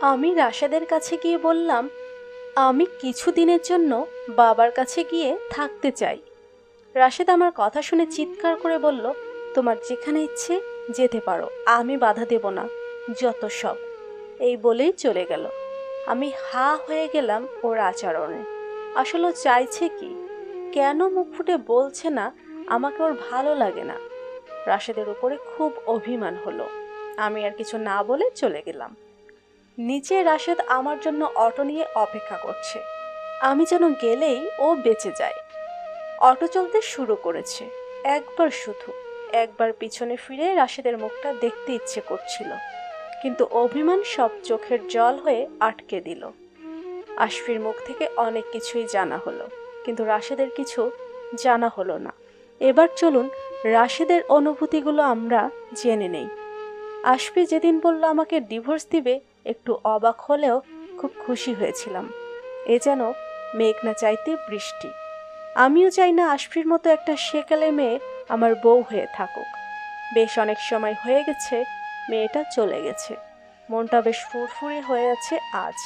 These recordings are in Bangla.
আমি রাশেদের কাছে গিয়ে বললাম, আমি কিছু দিনের জন্য বাবার কাছে গিয়ে থাকতে চাই। রাশেদ আমার কথা শুনে চিৎকার করে বলল, তোমার যেখানে ইচ্ছে যেতে পারো, আমি বাধা দেব না, যত সব। এই বলেই চলে গেল। আমি হা হয়ে গেলাম ওর আচরণে। আসলে চাইছে কি? কেন মুখ ফুটে বলছে না, আমাকে ওর ভালো লাগে না। রাশেদের উপরে খুব অভিমান হলো। আমি আর কিছু না বলে চলে গেলাম। নিচে রাশেদ আমার জন্য অটো নিয়ে অপেক্ষা করছে। আমি যেন গেলেই ও বেঁচে যায়। অটো চলতে শুরু করেছে। একবার শুধু, একবার পিছনে ফিরে রাশেদের মুখটা দেখতে ইচ্ছে করছিল। কিন্তু অভিমান সব চোখের জল হয়ে আটকে দিল। আশফির মুখ থেকে অনেক কিছুই জানা হলো, কিন্তু রাশেদের কিছু জানা হলো না। এবার চলুন, রাশেদের অনুভূতিগুলো আমরা জেনে নেই। আশফি যেদিন বলল আমাকে ডিভোর্স দিবে একটু অবাক হলেও খুব খুশি হয়েছিলাম। এ যেন মেঘ না চাইতে বৃষ্টি। আমিও চাই না আশফির মতো একটা সেকালে মেয়ে আমার বউ হয়ে থাকুক। বেশ অনেক সময় হয়ে গেছে, মেয়েটা চলে গেছে। মনটা বেশ ফুরফুরে হয়ে আছে আজ।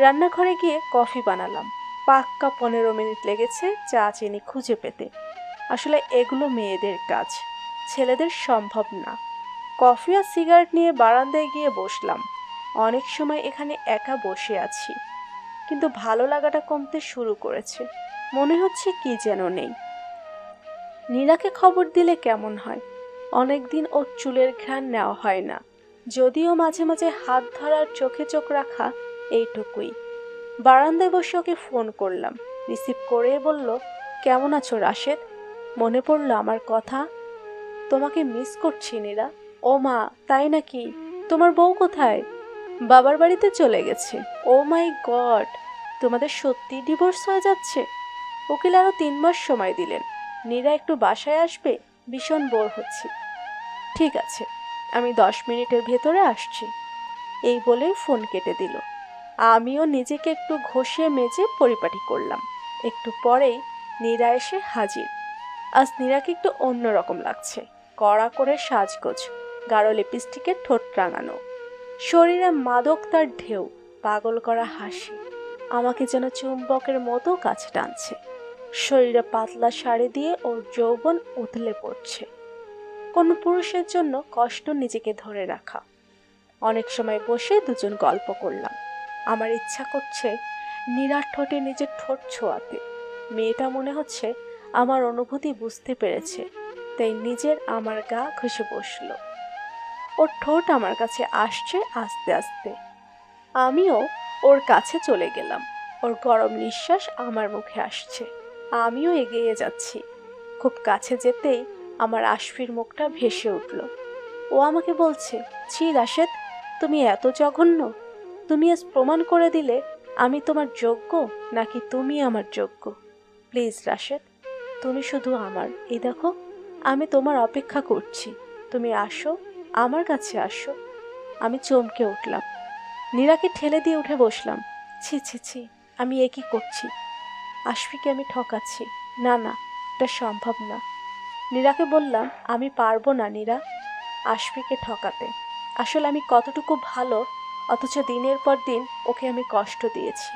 রান্নাঘরে গিয়ে কফি বানালাম। পাক্কা পনেরো মিনিট লেগেছে চা চিনি খুঁজে পেতে। আসলে এগুলো মেয়েদের কাজ, ছেলেদের সম্ভব না। কফি আর সিগারেট নিয়ে বারান্দায় গিয়ে বসলাম। অনেক সময় এখানে একা বসে আছি। কিন্তু ভালো লাগাটা কমতে শুরু করেছে। মনে হচ্ছে কি যেন নেই। নীরাকে খবর দিলে কেমন হয়? অনেকদিন ওর চুলের ঘ্রাণ নেওয়া হয় না। যদিও মাঝে মাঝে হাত ধরার চোখে চোখ রাখা এইটুকুই। বারান্দায় বসে ওকে ফোন করলাম। রিসিভ করে বলল, কেমন আছো রাশেদ? মনে পড়ল আমার কথা। তোমাকে মিস করছি নীরা ও মা, তাই নাকি? তোমার বউ কোথায়? বাবার বাড়িতে চলে গেছে। ও মাই গড, তোমাদের সত্যি ডিভোর্স হয়ে যাচ্ছে? উকিল আরও তিন মাস সময় দিলেন। নীরা একটু বাসায় আসবে, ভীষণ বোর হচ্ছি। ঠিক আছে, আমি দশ মিনিটের ভেতরে আসছি। এই বলেই ফোন কেটে দিল। আমিও নিজেকে একটু ঘষিয়ে মেজে পরিপাটি করলাম। একটু পরেই নীরা এসে হাজির। আজ নীরাকে একটু অন্যরকম লাগছে। কড়া করে সাজগোজ, গাঢ় লিপস্টিকের ঠোঁট রাঙানো। শরীরে মাদক তার ঢেউ, পাগল করা হাসি। আমাকে যেন চুম্বকের মতো কাছে টানছে। শরীরে পাতলা শাড়ি দিয়ে ওর যৌবন উতলে পড়ছে। কোনো পুরুষের জন্য কষ্ট নিজেকে ধরে রাখা। অনেক সময় বসে দুজন গল্প করলাম। আমার ইচ্ছা করছে নীরার ঠোঁটে নিজের ঠোঁট ছোঁয়াতে। মেয়েটা মনে হচ্ছে আমার অনুভূতি বুঝতে পেরেছে। তাই নিজের আমার গা ঘষে বসল। ওর ঠোঁট আমার কাছে আসছে আস্তে আস্তে। আমিও ওর কাছে চলে গেলাম। ওর গরম নিঃশ্বাস আমার মুখে আসছে। আমিও এগিয়ে যাচ্ছি। খুব কাছে যেতেই আমার আশফির মুখটা ভেসে উঠল। ও আমাকে বলছে, ছি রাশেদ, তুমি এত জঘন্য। তুমি আজ প্রমাণ করে দিলে আমি তোমার যোগ্য নাকি তুমি আমার যোগ্য? প্লিজ রাশেদ, তুমি শুধু আমার। এই দেখো, আমি তোমার অপেক্ষা করছি। তুমি আসো আমার কাছে আসো। আমি চমকে উঠলাম। নীরাকে ঠেলে দিয়ে উঠে বসলাম। ছি ছি ছি, আমি এ কি করছি? আশফিকে আমি ঠকাচ্ছি। না না, এটা সম্ভব না। নীরাকে বললাম, আমি পারব না নীরা, আশফিকে ঠকাতে। আসলে আমি কতটুকু ভালো, অথচ দিনের পর দিন ওকে আমি কষ্ট দিয়েছি।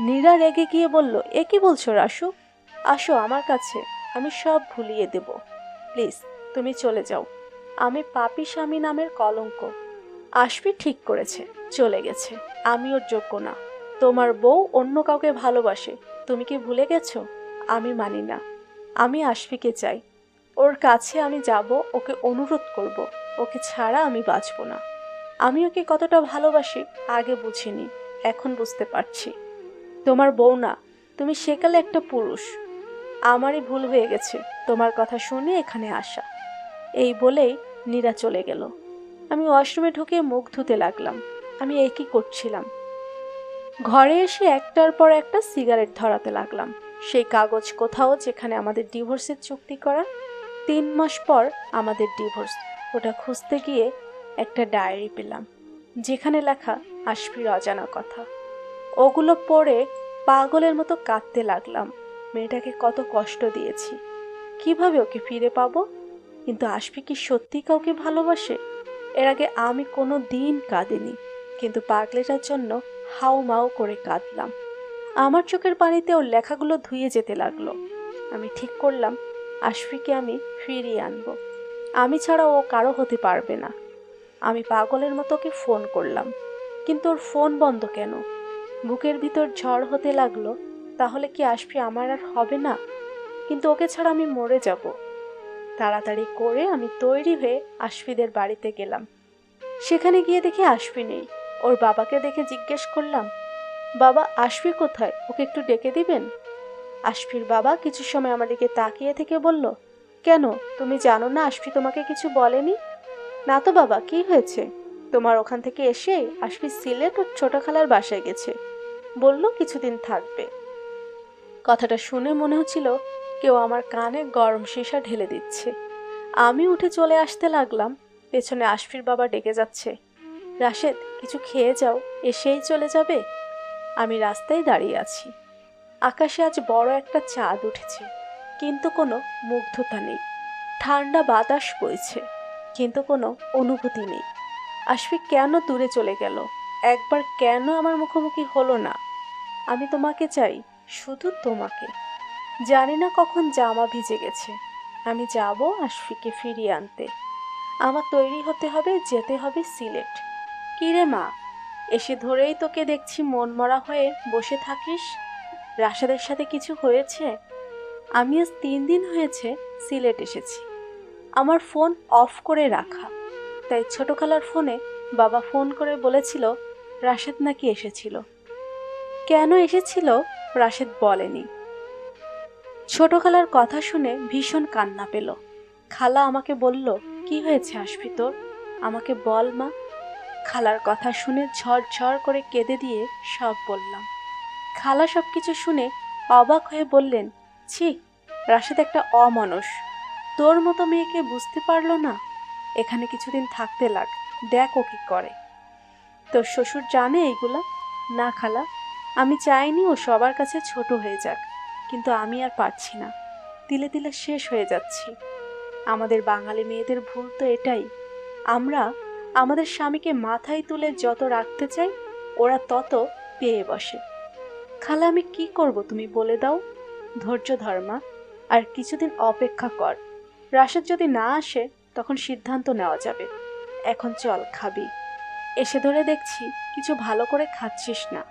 নীরা রেগে গিয়ে বলল, এ কি বলছো রাসু? আসো আমার কাছে, আমি সব ভুলিয়ে দেব। প্লিজ, তুমি চলে যাও। আমি পাপি স্বামী নামের কলঙ্ক। আশফি ঠিক করেছে, চলে গেছে। আমি ওর যোগ্য না। তোমার বউ অন্য কাউকে ভালোবাসে, তুমি কি ভুলে গেছো? আমি মানি না। আমি আশফিকে চাই। ওর কাছে আমি যাব, ওকে অনুরোধ করব। ওকে ছাড়া আমি বাঁচব না। আমি ওকে কতটা ভালোবাসি, আগে বুঝিনি, এখন বুঝতে পারছি। তোমার বউ না, তুমি সেকালে একটা পুরুষ। আমারই ভুল হয়ে গেছে, তোমার কথা শুনে এখানে আসা। এই বলেই নীরা চলে গেল। আমি ওয়াশরুমে ঢুকে মুখ ধুতে লাগলাম। আমি একই করছিলাম? ঘরে এসে একটার পর একটা সিগারেট ধরাতে লাগলাম। সেই কাগজ কোথাও যেখানে আমাদের ডিভোর্সের চুক্তি করা, তিন মাস পর আমাদের ডিভোর্স। ওটা খুঁজতে গিয়ে একটা ডায়েরি পেলাম, যেখানে লেখা, আশফির অজানা কথা। ওগুলো পড়ে পাগলের মতো কাঁদতে লাগলাম। মেয়েটাকে কত কষ্ট দিয়েছি। কীভাবে ওকে ফিরে পাবো? কিন্তু আশফি কি সত্যি কাউকে ভালোবাসে? এর আগে আমি কোনো দিন কাঁদিনি, কিন্তু পাগলেটার জন্য হাউ মাউ করে কাঁদলাম। আমার চোখের পানিতে ওর লেখাগুলো ধুয়ে যেতে লাগল। আমি ঠিক করলাম, আশফিকে আমি ফিরিয়ে আনব। আমি ছাড়া ও কারও হতে পারবে না। আমি পাগলের মতো ওকে ফোন করলাম, কিন্তু ওর ফোন বন্ধ কেন? বুকের ভিতর ঝড় হতে লাগল, তাহলে কি আশফি আমার আর হবে না? কিন্তু ওকে ছাড়া আমি মরে যাব। তাড়াতাড়ি করে আমি তৈরি হয়ে আশফিদের বাড়িতে গেলাম। সেখানে গিয়ে দেখি আশফি নেই। ওর বাবাকে দেখে জিজ্ঞেস করলাম, বাবা, আশফি কোথায়? ওকে একটু ডেকে দিবেন? আশফির বাবা কিছু সময় আমার দিকে তাকিয়ে থেকে বলল, কেন? তুমি জানো না আশফি তোমাকে কিছু বলেনি? না তো বাবা, কি হয়েছে? তোমার ওখান থেকে এসে আশফি সিলেট ওর ছোট খালার বাসায় গেছে। বলল, কিছুদিন থাকবে। কথাটা শুনে মনে হচ্ছিল কেউ আমার কানে গরম সীসা ঢেলে দিচ্ছে। আমি উঠে চলে আসতে লাগলাম। পেছনে আশফির বাবা ডেকে যাচ্ছে। রাশেদ, কিছু খেয়ে যাও, এসেই চলে যাবে। আমি রাস্তায় দাঁড়িয়ে আছি। আকাশে আজ বড় একটা চাঁদ উঠেছে, কিন্তু কোনো মুগ্ধতা নেই। ঠান্ডা বাতাস বইছে, কিন্তু কোনো অনুভূতি নেই। আশফিক কেন দূরে চলে গেল? একবার কেন আমার মুখোমুখি হলো না? আমি তোমাকে চাই, শুধু তোমাকে। জানি না কখন জামা ভিজে গেছে। আমি যাব আশফিকে ফিরিয়ে আনতে। আমার তৈরি হতে হবে, যেতে হবে সিলেট। কিরে মা, এসে ধরেই তোকে দেখছি মন মরা হয়ে বসে থাকিস। রাশাদের সাথে কিছু হয়েছে? আমি আজ তিন দিন হয়েছে সিলেট এসেছি। আমার ফোন অফ করে রাখা। তাই ছোট খালার ফোনে বাবা ফোন করে বলেছিল, রাশেদ নাকি এসেছিল। কেন এসেছিল? রাশেদ বলেনি। ছোট খালার কথা শুনে ভীষণ কান্না পেল। খালা আমাকে বলল, কি হয়েছে আসবি তোর? আমাকে বল মা। খালার কথা শুনে ঝড় করে কেঁদে দিয়ে সব বললাম। খালা সব কিছু শুনে অবাক হয়ে বললেন, ছি, রাশেদ একটা অমানুষ। তোর মতো মেয়েকে বুঝতে পারল না। এখানে কিছুদিন থাকতে লাগ, দেখ ও কি করে। তোর শ্বশুর জানে এইগুলো না খালা, আমি চাইনি ও সবার কাছে ছোট হয়ে যাক। কিন্তু আমি আর পারছি না। তিলে তিলে শেষ হয়ে যাচ্ছি। আমাদের বাঙালি মেয়েদের ভুল তো এটাই। আমরা আমাদের স্বামীকে মাথায় তুলে যত রাখতে চাই, ওরা তত পেয়ে বসে। খালা, আমি কি করব তুমি বলে দাও? ধৈর্য ধর্মা আর কিছুদিন অপেক্ষা কর। রাশেদ যদি না আসে, তখন সিদ্ধান্ত নেওয়া যাবে। এখন চল, খাবি। এসে ধরে দেখছি, কিছু ভালো করে খাচ্ছিস না।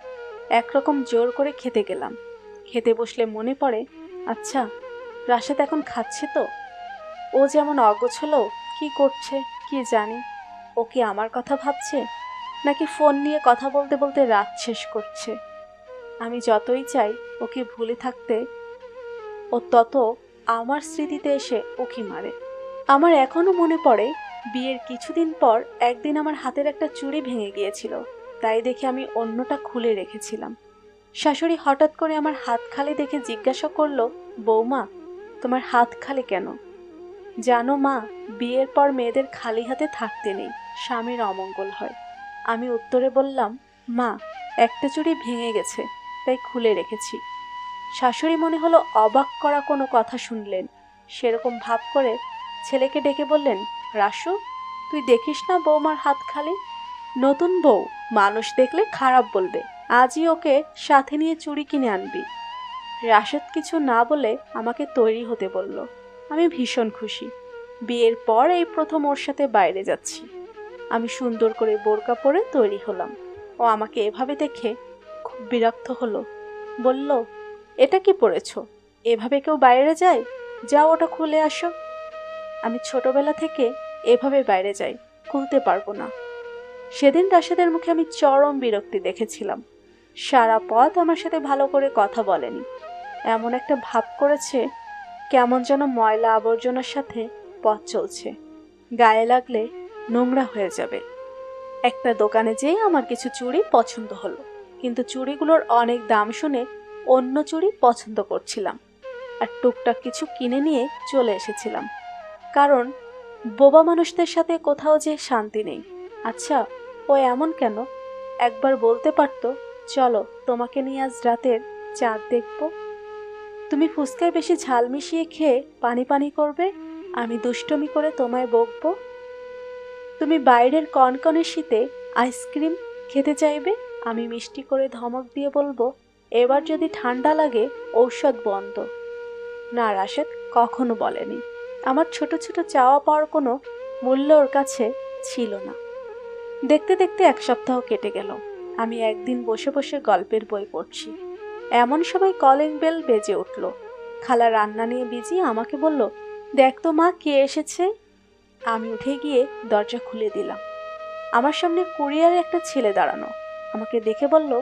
একরকম জোর করে খেতে গেলাম। খেতে বসলে মনে পড়ে আচ্ছা রাশেদ এখন খাচ্ছে তো? ও যেমন অগোছলো, কি করছে, কি জানি? ও কি আমার কথা ভাবছে? নাকি ফোন নিয়ে কথা বলতে বলতে রাত শেষ করছে? আমি যতই চাই ওকে ভুলে থাকতে, ও তত আমার স্মৃতিতে এসে ওকে মারে। আমার এখনও মনে পড়ে, বিয়ের কিছুদিন পর একদিন আমার হাতের একটা চুড়ি ভেঙে গিয়েছিল, তাই দেখে আমি অন্যটা খুলে রেখেছিলাম। শাশুড়ি হঠাৎ করে আমার হাত খালি দেখে জিজ্ঞাসা করল, বৌমা, তোমার হাত খালি কেন? জানো মা, বিয়ের পর মেয়েদের খালি হাতে থাকতে নেই, স্বামীর অমঙ্গল হয়। আমি উত্তরে বললাম, মা, একটা চুড়ি ভেঙে গেছে, তাই খুলে রেখেছি। শাশুড়ি মনে হলো অবাক করা কোনো কথা শুনলেন। সেরকম ভাব করে ছেলেকে ডেকে বললেন, রাসু, তুই দেখিস না বৌমার হাত খালি? নতুন বউ, মানুষ দেখলে খারাপ বলবে। আজই ওকে সাথে নিয়ে চুড়ি কিনে আনবি। রাশেদ কিছু না বলে আমাকে তৈরি হতে বলল। আমি ভীষণ খুশি। বিয়ের পর এই প্রথম ওর সাথে বাইরে যাচ্ছি। আমি সুন্দর করে বোরকা পরে তৈরি হলাম। ও আমাকে এভাবে দেখে খুব বিরক্ত হলো। বলল, এটা কি পড়েছ এভাবে কেউ বাইরে যায়? যাও ওটা খুলে আসো। আমি ছোটবেলা থেকে এভাবে বাইরে যাই, খুলতে পারব না। সেদিন রাশেদের মুখে আমি চরম বিরক্তি দেখেছিলাম। সারা পথ আমার সাথে ভালো করে কথা বলেনি। এমন একটা ভাব করেছে, কেমন যেন ময়লা আবর্জনার সাথে পথ চলছে। গায়ে লাগলে নোংরা হয়ে যাবে। একটা দোকানে যেয়ে আমার কিছু চুড়ি পছন্দ হলো, কিন্তু চুড়িগুলোর অনেক দাম শুনে অন্য চুড়ি পছন্দ করছিলাম আর টুকটাক কিছু কিনে নিয়ে চলে এসেছিলাম। কারণ বোবা মানুষদের সাথে কোথাও যে শান্তি নেই। আচ্ছা ও এমন কেন? একবার বলতে পারতো চলো, তোমাকে নিয়ে আজ রাতের চাঁদ দেখব। তুমি ফুচকায় বেশি ঝাল মিশিয়ে খেয়ে পানি পানি করবে, আমি দুষ্টমি করে তোমায় বকবো। তুমি বাইরের কনকনে শীতে আইসক্রিম খেতে চাইবে, আমি মিষ্টি করে ধমক দিয়ে বলব, এবার যদি ঠান্ডা লাগে ঔষধ বন্ধ। না, রাশেদ, কখনো বলেনি। আমার ছোট ছোট চাওয়া পাওয়ার কোনো মূল্য ওর কাছে ছিল না। দেখতে দেখতে এক সপ্তাহ কেটে গেল। আমি একদিন বসে বসে গল্পের বই পড়ছি। এমন সময় কলিং বেল বেজে উঠল। খালা রান্না নিয়ে বিজি আমাকে বলল, দেখ তো মা, কে এসেছে? আমি উঠে গিয়ে দরজা খুলে দিলাম। আমার সামনে কুরিয়ারে একটা ছেলে দাঁড়ানো। আমাকে দেখে বলল,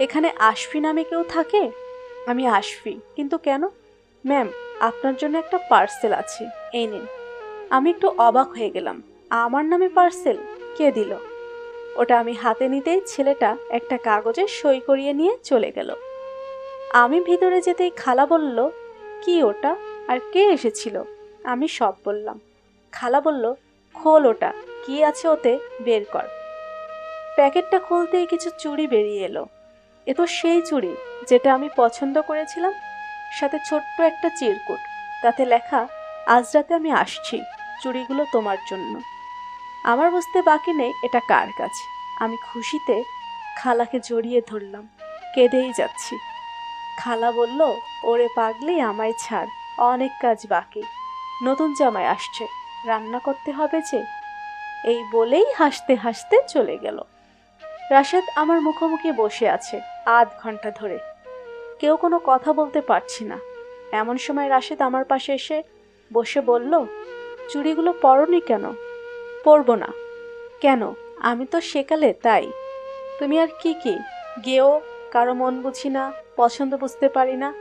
এখানে আশফি নামে কেউ থাকে? আমি, আশফি। কিন্তু কেন? ম্যাম, আপনার জন্য একটা পার্সেল আছে। এই নিন। আমি একটু অবাক হয়ে গেলাম। আমার নামে পার্সেল কে দিল? ওটা আমি হাতে নিতেই ছেলেটা একটা কাগজে সই করিয়ে নিয়ে চলে গেল। আমি ভিতরে যেতেই খালা বলল, কি ওটা? আর কে এসেছিল? আমি সব বললাম। খালা বলল, খোল ওটা, কি আছে ওতে বের কর। প্যাকেটটা খুলতেই কিছু চুড়ি বেরিয়ে এলো। এ তো সেই চুড়ি যেটা আমি পছন্দ করেছিলাম, সাথে ছোট্ট একটা চিরকুট, তাতে লেখা, আজ রাতে আমি আসছি, চুড়িগুলো তোমার জন্য। আমার বুঝতে বাকি নেই এটা কার কাজ। আমি খুশিতে খালাকে জড়িয়ে ধরলাম। কেঁদেই যাচ্ছি। খালা বলল, ওরে পাগলি, আমায় ছাড়। অনেক কাজ বাকি। নতুন জামাই আসছে। রান্না করতে হবে যে? এই বলেই হাসতে হাসতে চলে গেল। রাশেদ আমার মুখোমুখি বসে আছে আধ ঘণ্টা ধরে। কেউ কোনো কথা বলতে পারছি না। এমন সময় রাশেদ আমার পাশে এসে বসে বলল, চুড়িগুলো পরনি কেন? পরবো না। কেন? আমি তো সেকালে তাই। তুমি আর কি কি? গেও, কারও মন বুঝি না, পছন্দ বুঝতে পারি না।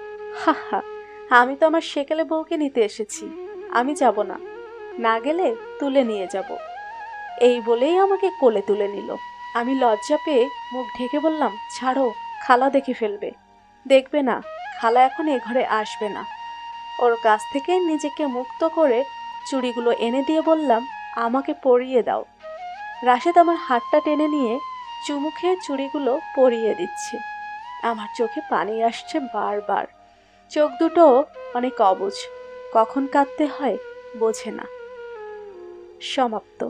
হা হা, আমি তো আমার সেকালে বউকে নিতে এসেছি। আমি যাব না। না গেলে তুলে নিয়ে যাব। এই বলেই আমাকে কোলে তুলে নিল। আমি লজ্জা পেয়ে মুখ ঢেকে বললাম, ছাড়ো, খালা দেখে ফেলবে। দেখবে না, খালা এখন এ ঘরে আসবে না। ওর কাছ থেকে নিজেকে মুক্ত করে চুড়িগুলো এনে দিয়ে বললাম আমাকে পরিয়ে দাও। রাশেদ আমার হাতটা টেনে নিয়ে চুমু খেয়ে চুড়িগুলো পরিয়ে দিচ্ছে। আমার চোখে পানি আসছে বারবার। চোখ দুটো অনেক অবুঝ কখন কাঁদতে হয় বোঝে না। সমাপ্ত।